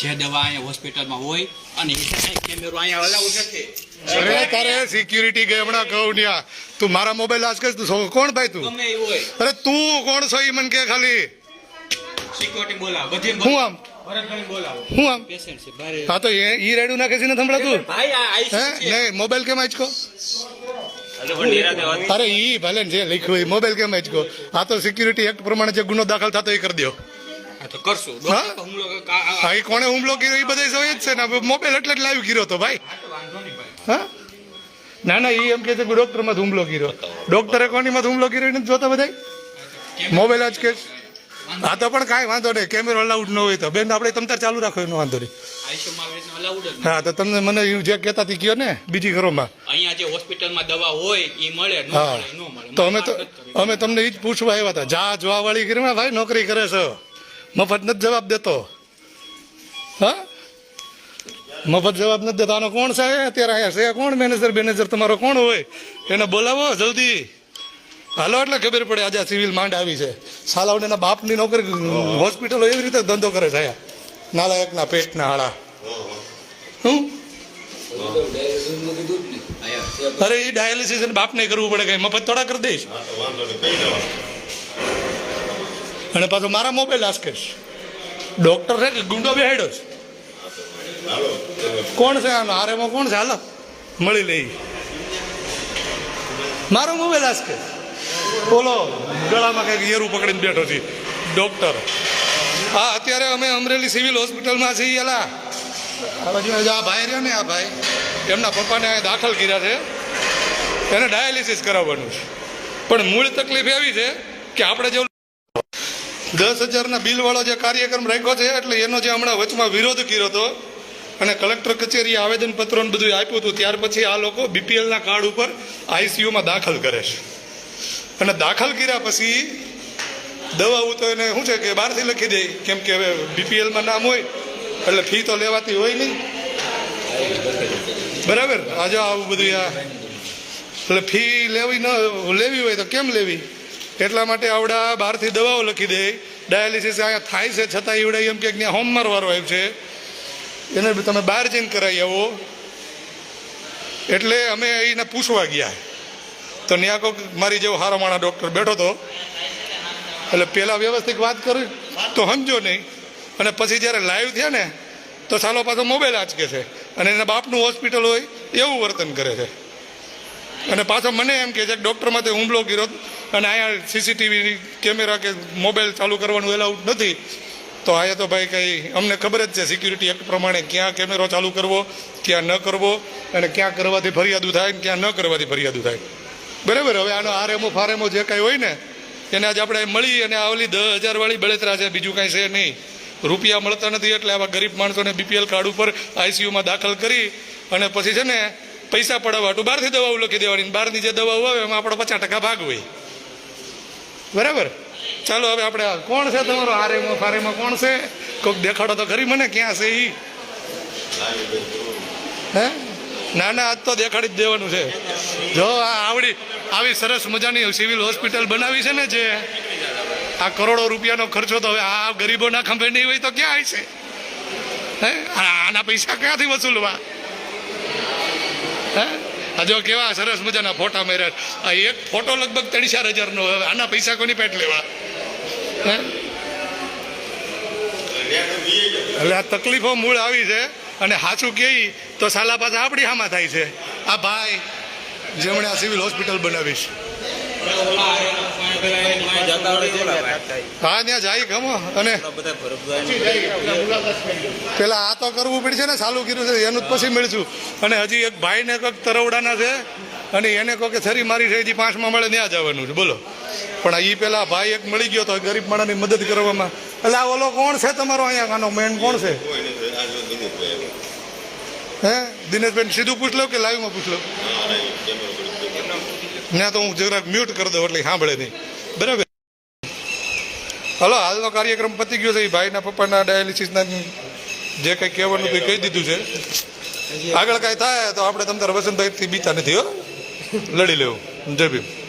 જે દવા અહીંયા હોસ્પિટલમાં હોય અને કેમેરો અહીંયા અલાઉડ નથી અરે તારે સિક્યુરિટી ગઈ હમણાં કહું ન્યા. તું મારા મોબાઈલ આજ કર તું કોણ ભાઈ તું? ગમે હોય. અરે તું કોણ છો ઈ મને કે ખાલી? સિક્યોરિટી બોલાવો બધી હું આમ? હું આમ? તો એ ઈ રેડું નાખે છે ને સંભળાતું? નહીં મોબાઈલ કેમ આંચકો? અરે ઈ ભલે જે લખ્યું મોબાઈલ કેમ આંચકો? આ તો સિક્યુરિટી એક્ટ પ્રમાણે જે ગુનો દાખલ થતો એ કરી દો તો કરશું. હા? ઈ કોણે હુમલો કર્યો એ બધા સમય જ છે ને. મોબાઈલ એટલે જ લાઈવ કર્યો તો ભાઈ. હા ના ના એ એમ કે છે કે ડોક્ટરમાં હુમલો કર્યો. ડોક્ટરે કોની માં હુમલો કર્યો એને જોતા બધા મોબાઈલ જ કે હા તો પણ કાંઈ વાંધો નહીં. કેમેરો અલાઉડ ન હોય તો. બેન આપણે તમતાર ચાલુ રાખો એનો વાંધો નહીં. નથી. હા તો તમને મને જે કહેતા હતી કયો ને બીજી ઘરોમાં. અહીંયા જે હોસ્પિટલમાં દવા હોય એ મળે હા. તો અમે તો નથી. અમે તમને એ જ પૂછવા આવ્યા હતા. જા જોવા વાળી ઘરમાં ભાઈ નોકરી કરે છે. મફત નથી જવાબ દેતો. હા? મફત જવાબ નથી દેતો. આનો કોણ છે અત્યારે અહીંયા છે. કોણ મેનેજર મેનેજર તમારો કોણ હોય? એને બોલાવો જલ્દી. હાલો, એટલે ખબર પડે આજે સિવિલ માંડ આવી છે. સાલાવડ એના બાપની નોકરી હોસ્પિટલો એવી રીતે ધંધો કરે છે અહીંયા. નાલાયકના પેટના હાળા. હું? અરે, એ ડાયાલિસિસ બાપને કરવું પડે કઈ મફત થોડા કરી દઈશ. અને પાછો મારા મોબાઈલ આસકેશ ડોક્ટર છે કે ગુંડો બેહેડો છે? કોણ છે આનો? આરેમાં કોણ છે? હાલો, મળી લઈ મારો મોબાઈલ આસકે બોલો, ગળામાં કંઈક યેરું પકડીને બેઠો છે. ડોક્ટર હા, અત્યારે અમે અમરેલી સિવિલ હોસ્પિટલમાં છીએ એલા આ ભાઈ રહ્યો ને, આ ભાઈ. એમના પપ્પાને અહીંયા દાખલ કર્યા છે. એને ડાયાલિસિસ કરાવવાનું છે. પણ મૂળ તકલીફ એવી છે કે આપણે જેવું દસ હજારના બિલવાળો જે કાર્યક્રમ રાખ્યો છે, એટલે એનો જે હમણાં વચમાં વિરોધ કર્યો હતો, અને કલેક્ટર કચેરીએ આવેદનપત્રો બધું આપ્યું હતું, ત્યાર પછી આ લોકો બીપીએલના કાર્ડ ઉપર આઈસીયુમાં દાખલ કરે છે. અને દાખલ કર્યા પછી દવાઓ તો એને શું છે કે બહારથી લખી દે, કેમ કે હવે બીપીએલમાં નામ હોય, એટલે ફી તો લેવાતી હોય નહીં. બરાબર? આજે આવું બધું એટલે ફી લેવી ન, લેવી હોય તો કેમ લેવી? એટલા માટે આવડા બહારથી દવાઓ લખી દે. ડાયાલિસિસ અહીંયા થાય છે, છતાં એવડે એમ કે ત્યાં હોમવાર વાળો આવ્યો છે. એને તમે બહાર જઈને કરાવી આવો. એટલે અમે એને પૂછવા ગયા. તો ત્યાં કોઈક મારી જેવો હારો માણા ડૉક્ટર બેઠો હતો. એટલે પહેલાં વ્યવસ્થિત વાત કરી, તો સમજો નહીં. અને પછી જ્યારે લાઈવ થયા ને, તો સાલો પાછો મોબાઈલ આંચકે છે. અને એના બાપનું હોસ્પિટલ હોય, એવું વર્તન કરે છે. અને પાછો મને એમ કહે છે કે ડૉક્ટરમાંથી હુમલો કર્યો. અને અહીંયા સીસીટીવી કેમેરા કે મોબાઈલ ચાલુ કરવાનું એલાઉડ નથી. તો આયા તો ભાઈ કંઈ અમને ખબર જ છે સિક્યુરિટી એક્ટ પ્રમાણે ક્યાં કેમેરો ચાલુ કરવો, ક્યાં ન કરવો અને ક્યાં કરવાથી ફરિયાદું થાય ને ક્યાં ન કરવાથી ફરિયાદું થાય. બરાબર? હવે આનો આરએમઓ ફારેમો જે કાંઈ હોય ને, એને આજે આપણે મળી અને આ ઓલી દસ હજારવાળી બળતરા છે, બીજું કાંઈ છે નહીં. રૂપિયા મળતા નથી એટલે આવા ગરીબ માણસોને બીપીએલ કાર્ડ ઉપર આઈસીયુમાં દાખલ કરી અને પછી છે ને પૈસા પડાવવા. બહારથી દવાઓ લખી દેવાની બહારની જે દવાઓ આવે એમાં આપણો પચાસ ટકા ભાગ હોય. બરાબર? ચાલો હવે આપણે કોણ છે તમારો? આરેમાં ફારેમાં કોણ છે? કોઈક દેખાડો તો ખરી મને ક્યાં છે એ હે? ના ના, આજ તો દેખાડી જ દેવાનું છે. જો, આ આવડી, આવી સરસ મજાની સિવિલ હોસ્પિટલ બનાવી છે ને જે, આ કરોડો રૂપિયાનો ખર્ચો તો હવે આ ગરીબોના ખંભે નહીં હોય તો ક્યાં આવશે હે? આના પૈસા ક્યાંથી વસૂલવા? હે? આ જો કેવા સરસ મજાના ફોટા મેર્યા. આ એક ફોટો લગભગ ત્રણ ચાર હજારનો હવે, આના પૈસા કોની પેટ લેવા? એટલે આ તકલીફો મૂળ આવી છે અને સાચું કહે તો સાલા પાછા આપણી હામાં થાય છે. આ ભાઈ, જેમણે આ સિવિલ હોસ્પિટલ બનાવી છે. હા ત્યાં જાય ગમો અને પેલા આ તો કરવું પડશે ને ચાલુ કર્યું છે એનું જ પછી મળશું. અને હજી એક ભાઈને કંઈક તરવડાના છે અને એને કહો કે છરી મારી છે પાંચમાં મળે ત્યાં જવાનું છે. બોલો. પણ એ પેલા ભાઈ એક મળી ગયો તો ગરીબ માણસની મદદ કરવામાં. એટલે આ ઓલો કોણ છે તમારો અહીંયા? આનો મેન કોણ છે? હે? દિનેશભાઈ સીધું પૂછ લો કે લાઈવમાં પૂછ લો? ના તો હું જરાક મ્યુટ કરી દઉં એટલે સાંભળે નહીં. બરાબર? હલો, હાલનો કાર્યક્રમ પતી ગયો છે. ભાઈના પપ્પાના ડાયાલિસિસના જે કંઈ કહેવાનું હતું કહી દીધું છે. આગળ કાંઈ થાય તો આપણે તમને તાર વસંતભાઈથી બીતા નથી, હો. લડી લેવું. જય ભીમ.